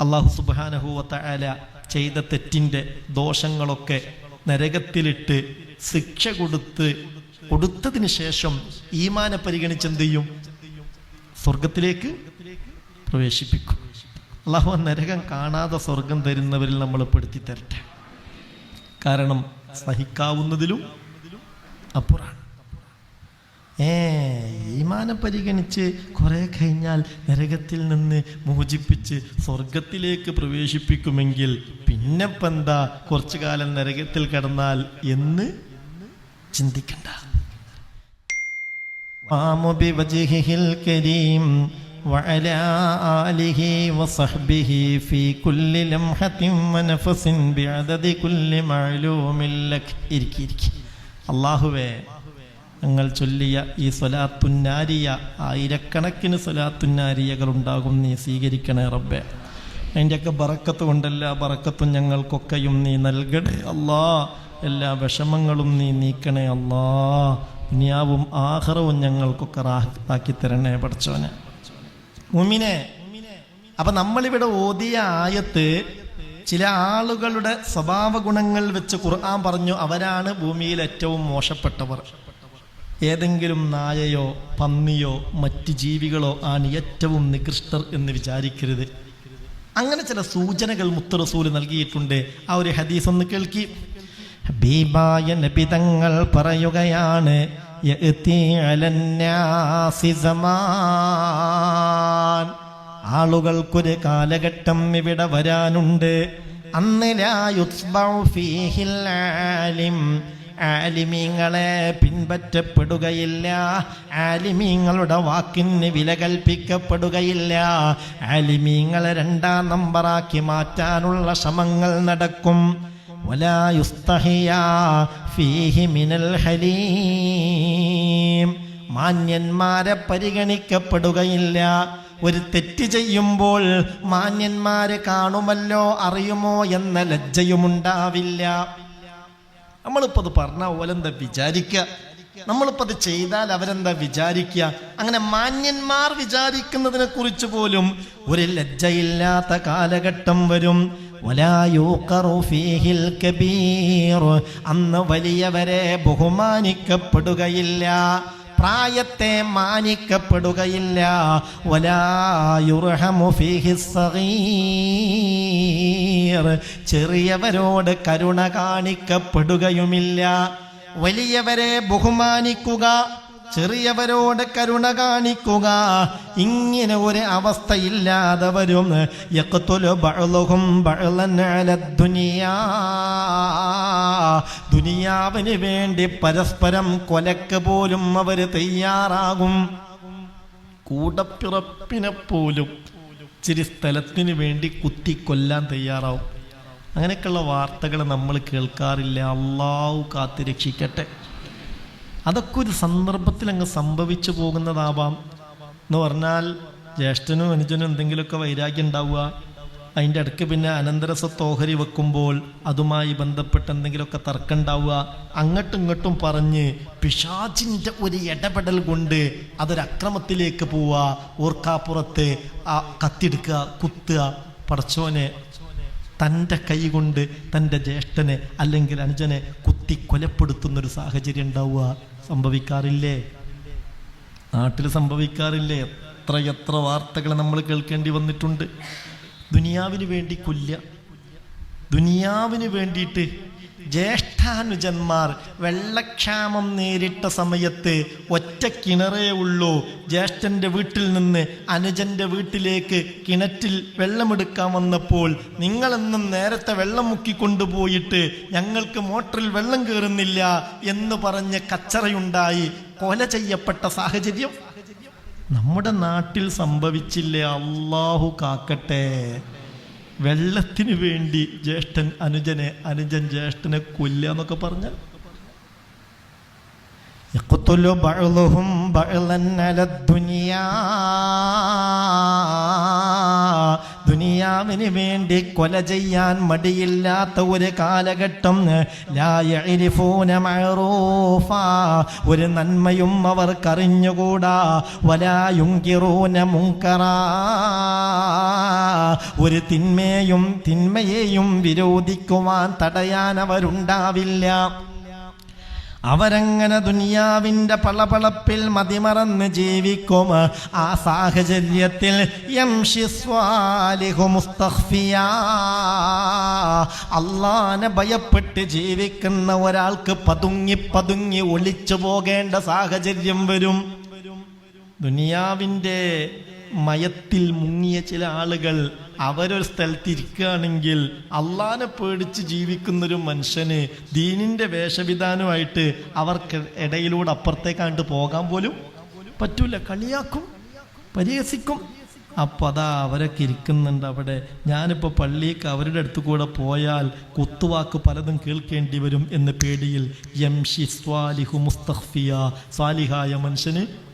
അള്ളാഹു സുബാനഹുവത്ത ആല ചെയ്ത തെറ്റിന്റെ ദോഷങ്ങളൊക്കെ നരകത്തിലിട്ട് ശിക്ഷ കൊടുത്ത് കൊടുത്തതിന് ശേഷം ഈമാനെ പരിഗണിച്ച് എന്ത് ചെയ്യും? സ്വർഗത്തിലേക്ക് പ്രവേശിപ്പിക്കും. അള്ളാഹു നരകം കാണാതെ സ്വർഗം തരുന്നവരിൽ നമ്മൾ പെടുത്തി തരട്ടെ. കാരണം സഹിക്കാവുന്നതിലും അപ്പുറാണ് ഏ ഈമാനെ പരിഗണിച്ച് കുറെ കഴിഞ്ഞാൽ നരകത്തിൽ നിന്ന് മോചിപ്പിച്ച് സ്വർഗത്തിലേക്ക് പ്രവേശിപ്പിക്കുമെങ്കിൽ പിന്നെപ്പം എന്താ കുറച്ചു കാലം നരകത്തിൽ കിടന്നാൽ എന്ന് ചിന്തിക്കണ്ട قام بوجهه الكريم وعلى آله وصحبه في كل لمحة ونفس بعدد كل معلوم لك ഇരിക്കി ഇരിക്കി അള്ളാഹുവേ ഞങ്ങൾ ചൊല്ലിയ ഈ സ്വലാത്തുന്നാരിയ ആയിരക്കണക്കിന് സ്വലാത്തുന്നാരിയകൾ ഉണ്ടാകും നീ സ്വീകരിക്കണേ റബ്ബെ. അതിന്റെയൊക്കെ ബറക്കത്ത് കൊണ്ടല്ല ബറക്കത്തും ഞങ്ങൾക്കൊക്കെയും നീ നൽകണേ അല്ലാ. എല്ലാ വിഷമങ്ങളും നീ നീക്കണേ അല്ലാ. ദുനിയാവും ആഹ്റവും ഞങ്ങൾക്കൊക്കെ റാഹത്താക്കി തരണേ പഠിച്ചവനെ. മുമിനെ അപ്പൊ നമ്മളിവിടെ ഓതിയ ആയത്ത് ചില ആളുകളുടെ സ്വഭാവ ഗുണങ്ങൾ വെച്ച് ഖുർആൻ പറഞ്ഞു അവരാണ് ഭൂമിയിൽ ഏറ്റവും മോശപ്പെട്ടവർ. ഏതെങ്കിലും നായയോ പന്നിയോ മറ്റ് ജീവികളോ ആണ് ഏറ്റവും നികൃഷ്ടർ എന്ന് വിചാരിക്കരുത്. അങ്ങനെ ചില സൂചനകൾ മുത്തറസൂൽ നൽകിയിട്ടുണ്ട്. ആ ഒരു ഹദീസ് ഒന്ന് കേൾക്കി. ഹബീബായ നബിതങ്ങൾ പറയുകയാണ് ആളുകൾക്കൊരു കാലഘട്ടം ഇവിടെ വരാനുണ്ട്. അന്ന് ആലിമീങ്ങളെ പിൻപറ്റപ്പെടുകയില്ല. ആലിമീങ്ങളുടെ വാക്കിന് വില കൽപ്പിക്കപ്പെടുകയില്ല. ആലിമീങ്ങളെ രണ്ടാം നമ്പറാക്കി മാറ്റാനുള്ള ശ്രമങ്ങൾ നടക്കും. മാന്യന്മാരെ പരിഗണിക്കപ്പെടുകയില്ല. ഒരു തെറ്റ് ചെയ്യുമ്പോൾ മാന്യന്മാരെ കാണുമല്ലോ അറിയുമോ എന്ന ലജ്ജയുമുണ്ടാവില്ല. നമ്മളിപ്പോൾ അത് പറഞ്ഞാൽ ഓലെന്താ വിചാരിക്കുക നമ്മളിപ്പോൾ അത് ചെയ്താൽ അവരെന്താ വിചാരിക്കുക അങ്ങനെ മാന്യന്മാർ വിചാരിക്കുന്നതിനെ കുറിച്ച് പോലും ഒരു ലജ്ജയില്ലാത്ത കാലഘട്ടം വരും. അന്ന് വലിയവരെ ബഹുമാനിക്കപ്പെടുകയില്ല. പ്രായത്തെ മാനിക്കപ്പെടുകയില്ല. ചെറിയവരോട് കരുണ കാണിക്കപ്പെടുകയുമില്ല. വലിയവരെ ബഹുമാനിക്കുക. ചെറിയവരോട് കരുണ കാണിക്കുക. ഇങ്ങനെ ഒരു അവസ്ഥയില്ലാതെ വരും. ദുനിയാവിന് വേണ്ടി പരസ്പരം കൊലക്ക് പോലും അവർ തയ്യാറാകും. കൂടപ്പിറപ്പിനെ പോലും ഇച്ചിരി സ്ഥലത്തിന് വേണ്ടി കുത്തിക്കൊല്ലാൻ തയ്യാറാവും. അങ്ങനെയൊക്കെയുള്ള വാർത്തകൾ നമ്മൾ കേൾക്കാറില്ല. അള്ളാഹു കാത്തു രക്ഷിക്കട്ടെ. അതൊക്കെ ഒരു സന്ദർഭത്തിൽ അങ്ങ് സംഭവിച്ചു പോകുന്നതാവാം എന്ന് പറഞ്ഞാൽ ജ്യേഷ്ഠനും അനുജനും എന്തെങ്കിലുമൊക്കെ വൈരാഗ്യം ഉണ്ടാവുക അതിന്റെ ഇടയ്ക്ക് പിന്നെ അനന്തരസത്ത് ഓഹരി വെക്കുമ്പോൾ അതുമായി ബന്ധപ്പെട്ട് എന്തെങ്കിലുമൊക്കെ തർക്കം ഉണ്ടാവുക അങ്ങോട്ടും ഇങ്ങോട്ടും പറഞ്ഞ് പിശാചിന്റെ ഒരു ഇടപെടൽ കൊണ്ട് അതൊരക്രമത്തിലേക്ക് പോവുക ഓർക്കാപ്പുറത്ത് ആ കത്തിയെടുക്കുക കുത്തുക പടച്ചോനെ തന്റെ കൈ കൊണ്ട് തന്റെ ജ്യേഷ്ഠനെ അല്ലെങ്കിൽ അനുജനെ കുത്തി കൊലപ്പെടുത്തുന്നൊരു സാഹചര്യം ഉണ്ടാവുക. സംഭവിക്കാറില്ലേ? നാട്ടിൽ സംഭവിക്കാറില്ലേ? എത്ര എത്ര വാർത്തകൾ നമ്മൾ കേൾക്കേണ്ടി വന്നിട്ടുണ്ട്. ദുനിയാവിന് വേണ്ടി കൊല്ല ദുനിയാവിന് വേണ്ടിയിട്ട് ജ്യേഷ്ഠാനുജന്മാർ വെള്ളക്ഷാമം നേരിട്ട സമയത്ത് ഒറ്റ കിണറേ ഉള്ളൂ. ജ്യേഷ്ഠന്റെ വീട്ടിൽ നിന്ന് അനുജന്റെ വീട്ടിലേക്ക് കിണറ്റിൽ വെള്ളമെടുക്കാൻ വന്നപ്പോൾ നിങ്ങളെന്നും നേരത്തെ വെള്ളം മുക്കിക്കൊണ്ടുപോയിട്ട് ഞങ്ങൾക്ക് മോട്ടറിൽ വെള്ളം കയറുന്നില്ല എന്ന് പറഞ്ഞ് കച്ചറയുണ്ടായി. കൊല ചെയ്യപ്പെട്ട സാഹചര്യം? നമ്മുടെ നാട്ടിൽ സംഭവിച്ചില്ലേ? അള്ളാഹു കാക്കട്ടെ. വെള്ളത്തിന് വേണ്ടി ജ്യേഷ്ഠൻ അനുജനെ അനുജൻ ജ്യേഷ്ഠനെ കൊല്ലുക എന്നൊക്കെ പറഞ്ഞാൽ يقتل بعضهم بعضا على الدنيا ദുനിയാവിന് വേണ്ടി കൊല ചെയ്യാൻ മടിയില്ലാത്ത ഒരു കാലഘട്ടം. ഒരു നന്മയും അവർക്കറിഞ്ഞുകൂടാ. വലായുങ്കിറൂന മുങ്കറ ഒരു തിന്മയും തിന്മയെയും വിരോധിക്കുവാൻ തടയാൻ അവരുണ്ടാവില്ല. അവരങ്ങനെ ദുനിയാവിന്റെ പളപളപ്പിൽ മതിമറന്ന് ജീവിക്കും ആ സാഹചര്യത്തിൽ. അള്ളാനെ ഭയപ്പെട്ട് ജീവിക്കുന്ന ഒരാൾക്ക് പതുങ്ങി പതുങ്ങി ഒളിച്ചു പോകേണ്ട സാഹചര്യം വരും ദുനിയാവിന്റെ മയത്തിൽ മുങ്ങിയ ചില ആളുകൾ അവരൊരു സ്ഥലത്ത് ഇരിക്കുകയാണെങ്കിൽ അള്ളാനെ പേടിച്ച് ജീവിക്കുന്നൊരു മനുഷ്യന് ദീനിന്റെ വേഷവിധാനമായിട്ട് അവർക്ക് ഇടയിലൂടെ അപ്പുറത്തേക്കാണ്ട് പോകാൻ പോലും പറ്റൂല. കളിയാക്കും പരിഹസിക്കും. അപ്പോൾ അതാ അവരൊക്കെ ഇരിക്കുന്നുണ്ട് അവിടെ. ഞാനിപ്പോൾ പള്ളിക്ക് അവരുടെ അടുത്ത് കൂടെ പോയാൽ കുത്തുവാക്ക് പലതും കേൾക്കേണ്ടി വരും എന്ന പേടിയിൽ യംഷി സ്വാലിഹു മുസ്തഖ്ഫിയ സ്വാലിഹായ മനുഷ്യന്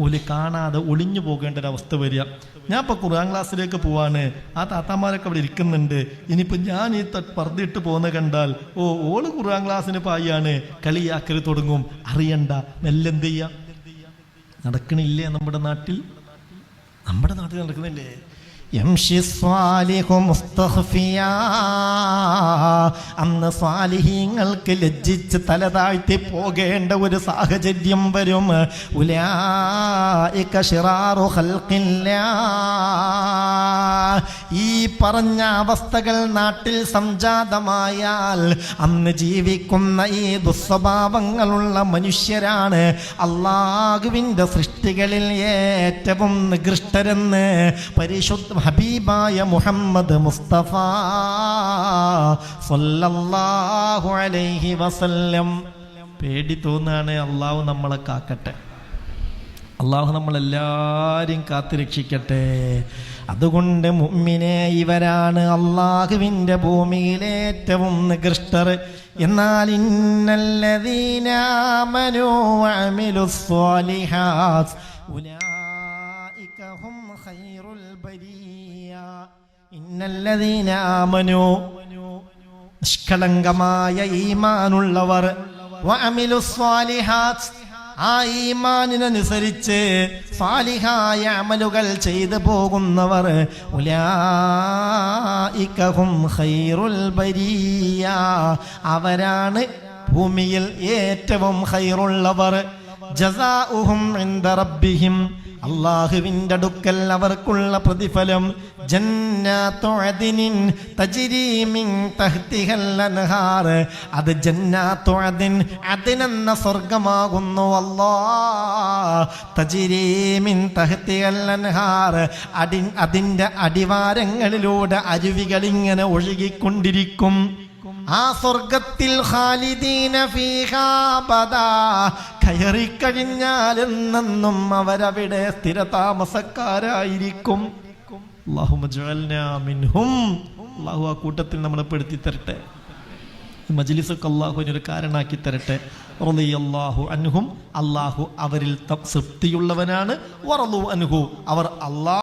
ഒലി കാണാതെ ഒളിഞ്ഞു പോകേണ്ട ഒരു അവസ്ഥ വരിക. ഞാൻ ഇപ്പോൾ ഖുർആൻ ക്ലാസ്സിലേക്ക് പോവാണ്. ആ താത്താമാരൊക്കെ അവിടെ ഇരിക്കുന്നുണ്ട്. ഇനിയിപ്പോൾ ഞാൻ ഈ പറഞ്ഞിട്ട് പോകുന്ന കണ്ടാൽ ഓ ഓൾ ഖുർആൻ ക്ലാസ്സിന് പായാണ് കളിയാക്കൽ തുടങ്ങും. അറിയണ്ട. നെല്ലെന്ത് ചെയ്യാം നടക്കണില്ലേ നമ്മുടെ നാട്ടിൽ? നമ്മുടെ നാട്ടിൽ നടക്കുന്നില്ലേ? സ്വാലിഹു. അന്ന് സ്വാലിഹീങ്ങൾക്ക് ലജ്ജിച്ച് തല താഴ്ത്തി പോകേണ്ട ഒരു സാഹചര്യം വരും ഉലായിക. ഈ പറഞ്ഞ അവസ്ഥകൾ നാട്ടിൽ സംജാതമായാൽ അന്ന് ജീവിക്കുന്ന ഈ ദുസ്വഭാവങ്ങളുള്ള മനുഷ്യരാണ് അള്ളാഹുവിന്റെ സൃഷ്ടികളിൽ ഏറ്റവും നികൃഷ്ടരെന്ന് പരിശുദ്ധ ഹബീബായ മുഹമ്മദ് മുസ്തഫ സല്ലല്ലാഹു അലൈഹി വസല്ലം. പേടി തോന്നുകയാണ് അള്ളാഹു നമ്മളെ കാക്കട്ടെ. അള്ളാഹു നമ്മളെല്ലാരെയും കാത്തുരക്ഷിക്കട്ടെ അതുകൊണ്ട് മുമ്മിനെ ഇവരാണ് അള്ളാഹുവിന്റെ ഭൂമിയിലെ ഏറ്റവും നികൃഷ്ടർ. എന്നാൽ ഇന്നല്ലതീനാമനോ അമിലു സ്വാലിഹാസ് ഉലൈക നിഷ്കളങ്കമായ ഈമാനുള്ളവർ. ആ ഈമാനിനനുസരിച്ച് സ്വാലിഹായ അമലുകൾ ചെയ്തു പോകുന്നവർ. ബരിയ. അവരാണ് ഭൂമിയിൽ ഏറ്റവും ഖൈറുള്ളവർ. അള്ളാഹുവിന്റെ അടുക്കൽ അവർക്കുള്ള പ്രതിഫലം അത് അതിനെന്ന സ്വർഗമാകുന്നു അല്ലാ. തജ്രി മിൻ അൻഹാർ. അടി അതിന്റെ അടിവാരങ്ങളിലൂടെ അരുവികൾ ഇങ്ങനെ ഒഴുകിക്കൊണ്ടിരിക്കും. ആ സ്വർഗത്തിൽ ഖാലിദീന. കയറിക്കഴിഞ്ഞാൽ എന്നെന്നും അവരവിടെ സ്ഥിര താമസക്കാരായിരിക്കും അള്ളാഹു ആ കൂട്ടത്തിൽ നമ്മളെ പെടുത്തി തരട്ടെ. മജ്ലിസൊക്കെ അള്ളാഹുവിനൊരു കാരണാക്കി തരട്ടെ. റളിയല്ലാഹു അൻഹും. അള്ളാഹു അവരിൽ തൃപ്തിയുള്ളവനാണ് വറലു അൻഹു. അവർ അള്ളാഹ്